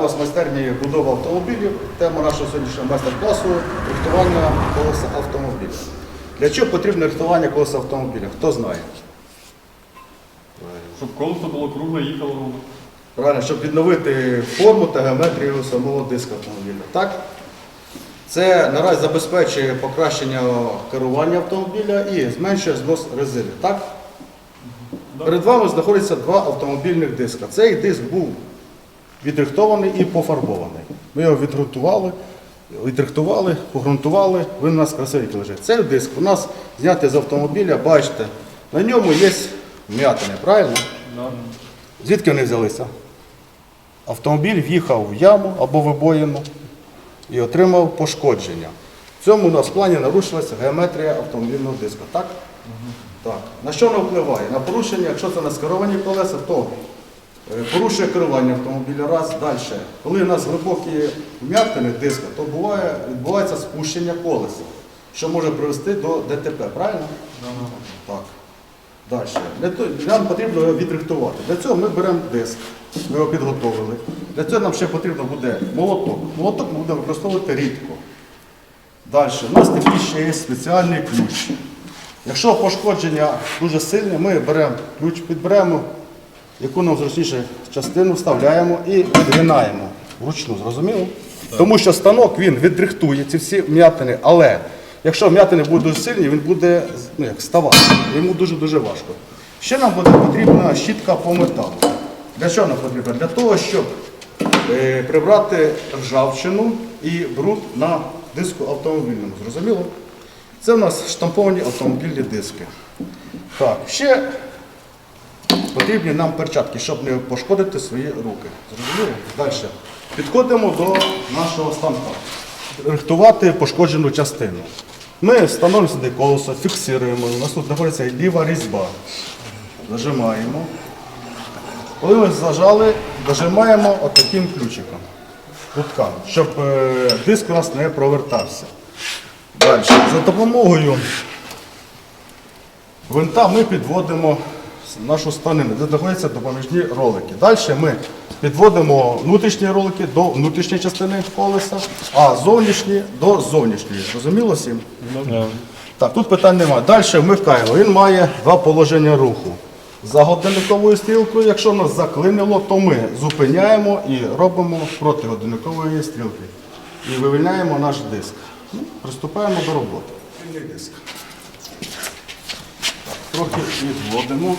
Вітаю вас в майстерні будова автомобілів. Тема нашого сьогоднішнього майстер-класу рихтування колеса автомобіля. Для чого потрібно рихтування колеса автомобіля? Хто знає? Щоб колесо було кругле, їхало ровно. Правильно, щоб відновити форму та геометрію самого диска автомобіля. Так? Це наразі забезпечує покращення керування автомобіля і зменшує знос резини. Так? Перед вами знаходиться два автомобільних диска. Цей диск був відрихтований і пофарбований. Ми його відґрунтували, відрихтували, погрунтували, він у нас красивенький лежить. Цей диск у нас знятий з автомобіля, бачите, на ньому є вм'ятини, правильно? Звідки вони взялися? Автомобіль в'їхав в яму або вибоїну і отримав пошкодження. В цьому у нас в плані нарушилася геометрія автомобільного диска. Так? Так. На що воно впливає? На порушення, якщо це на скеровані колеса, то порушує керування автомобіля раз. Далі. Коли у нас глибокі вм'ятини диска, то буває, відбувається спущення колеса, що може привести до ДТП, правильно? Так. Далі. Для того, нам потрібно його відрихтувати. Для цього ми беремо диск, ми його підготовили. Для цього нам ще потрібно буде молоток. Молоток ми будемо використовувати рідко. Далі. У нас такий ще є спеціальний ключ. Якщо пошкодження дуже сильне, ми беремо ключ, підберемо, яку нам зручніше частину вставляємо і відгинаємо вручну, зрозуміло? Тому що станок він відрихтує ці всі м'ятини, але якщо м'ятини будуть дуже сильні, він буде ну, як ставати. Йому дуже-дуже важко. Ще нам буде потрібна щітка по металу. Для чого нам потрібна? Для того, щоб е, прибрати ржавчину і бруд на диску автомобільному. Зрозуміло? Це в нас штамповані автомобільні диски. Так, ще потрібні нам перчатки, щоб не пошкодити свої руки. Зрозуміло? Далі. Підходимо до нашого станка. Рихтувати пошкоджену частину. Ми встановлюємо сюди колесо, фіксуємо. У нас тут знаходиться ліва різьба. Зажимаємо. Коли ми зажали, дожимаємо отаким ключиком. Руткам, щоб е, диск у нас не провертався. Далі. За допомогою гвинта ми підводимо нашу станину, де знаходяться допоміжні ролики. Далі ми підводимо внутрішні ролики до внутрішньої частини колеса, а зовнішні до зовнішньої. Розуміло всім? Так, тут питань немає. Далі вмикаємо. Він має два положення руху. За годинниковою стрілкою, якщо нас заклинило, то ми зупиняємо і робимо проти годинникової стрілки. І вивільняємо наш диск. Ну, приступаємо до роботи. Диск. Трохи відводимо,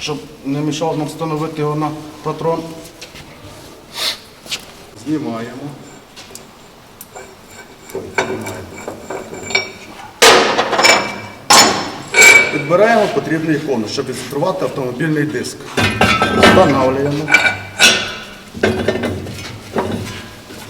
щоб не мішало нам встановити його на патрон. Знімаємо. Підбираємо потрібний конус, щоб відфільтрувати автомобільний диск. Встановлюємо.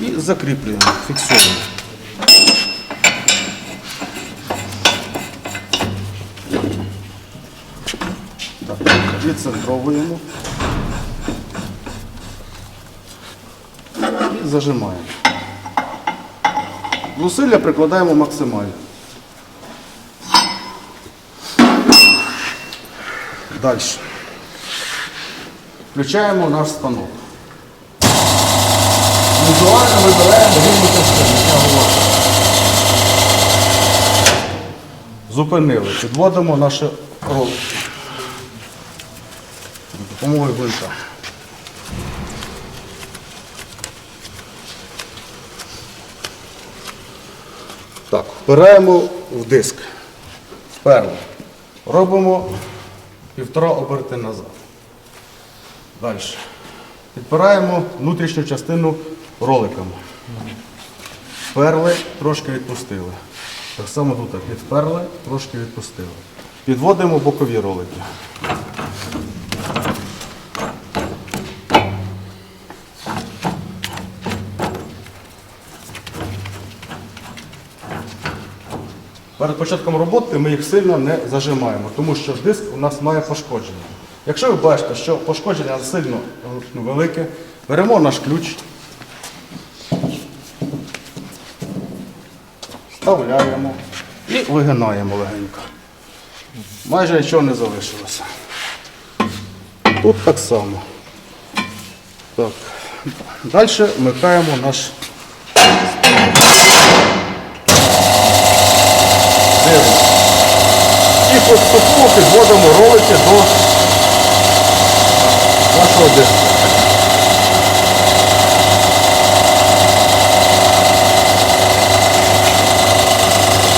І закріплюємо, фіксуємо. Так, відцентровуємо. І зажимаємо. Зусилля прикладаємо максимально. Далі. Включаємо наш станок. Візуально вибираємо рівну частину. Зупинили. Підводимо наші ролики. Допомогою гвинта. Так, впираємо в диск. Вперли. Робимо півтора оберти назад. Далі. Підпираємо внутрішню частину роликами. Вперли, трошки відпустили. Так само тут. Підперли, трошки відпустили. Підводимо бокові ролики. Перед початком роботи ми їх сильно не зажимаємо, тому що диск у нас має пошкодження. Якщо ви бачите, що пошкодження сильно ну, велике, беремо наш ключ, вставляємо і вигинаємо легенько. Майже нічого не залишилося. Тут так само. Так. Далі вмикаємо наш. Дивимося. І поступово підводимо ролики до нашого диску.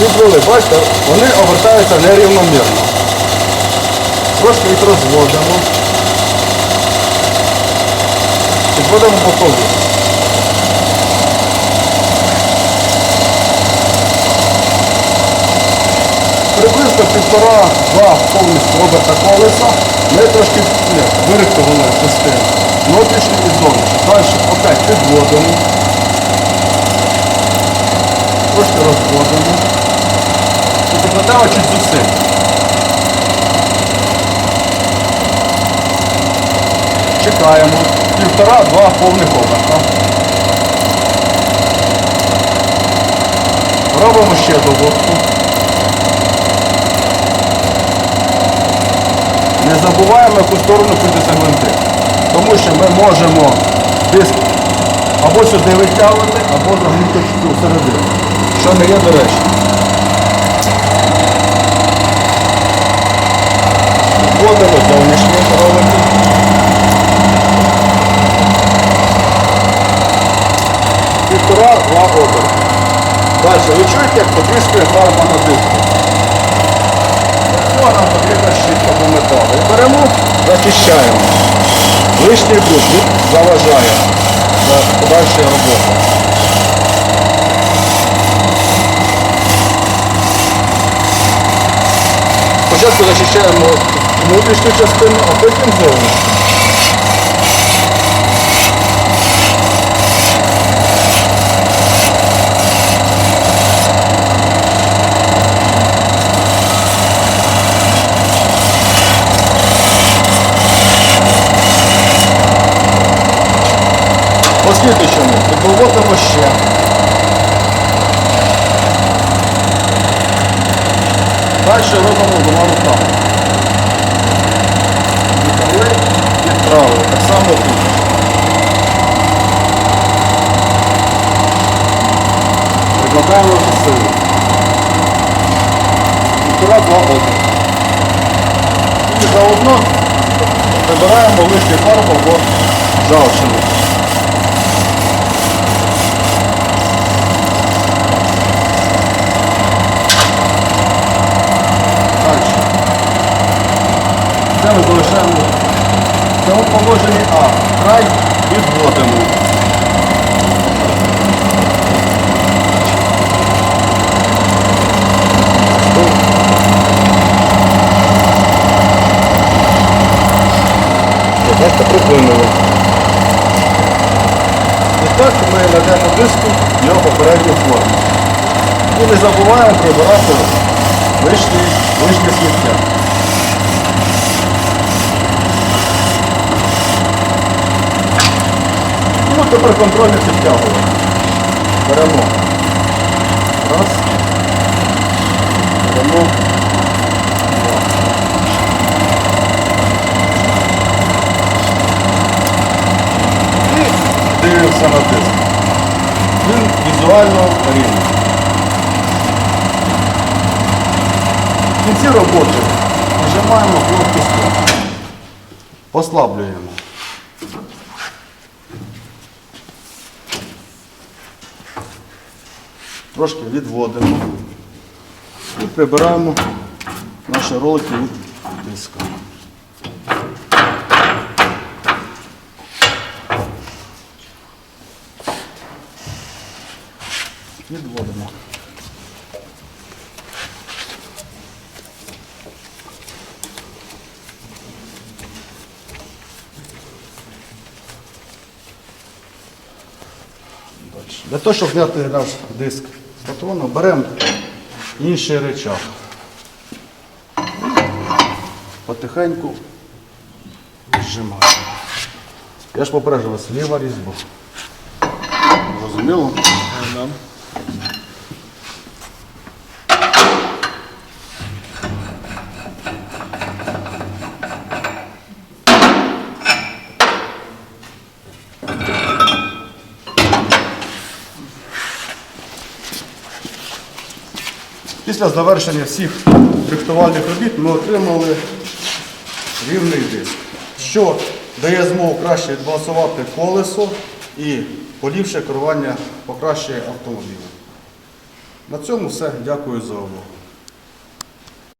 Відвели, бачите, вони обертаються нерівномірно. Трошки їх розводимо. Підводимо по колу. Приблизно півтора-два повністю оберта колеса. Ми трошки вирихтували частину. Внутрішню і зовнішню. Далі опять підводимо. Трошки розводимо. І прикладаємо чуть зусиль. Чекаємо. Півтора-два повних оберта. Робимо ще доводку. Забуваємо, яку сторону крутиться гвинти. Тому що ми можемо диск або сюди витягувати, або загнути всередину. Що не є доречно. Вводимо зовнішні ролики. Півтора-два оберти. Далі, ви чуєте, як потріскує фарба на диску? Цього нам потрібна щітка по металу. І беремо, захищаємо. Лишній бруд заважає для подальшої роботи. Спочатку зачищаємо внутрішню частину, а потім зовнішню. Далі робимо двома руками. Лівий, відправили. Так само тут. Прикладаємо силу. Півтора-два оберти. І заодно прибираємо лишню фарбу або жалчину. Дальше. Це ми залишаємо в цьому положенні А. Край відводимо. Бачите, припинили. І так ми надаємо диску його попередню форму. І не забуваємо прибирати лишні, вишні сміття. Ну, тепер контрольне підтягування. Беремо. Раз. Беремо. Два. І дивимося на диск. Він візуально рівний. В кінці роботи нажимаємо кнопку стоп. Послаблюємо. Трошки відводимо і прибираємо наші ролики від диска. Відводимо. Дальше. Для того, щоб зняти наш диск з патрону, беремо інший речах. Потихеньку зжимаємо. Я ж попереджу вас, ліва різьба. Зрозуміло? Після завершення всіх рихтувальних робіт ми отримали рівний диск, що дає змогу краще відбалансувати колесо і поліпше керування, покращує автомобілем. На цьому все. Дякую за увагу.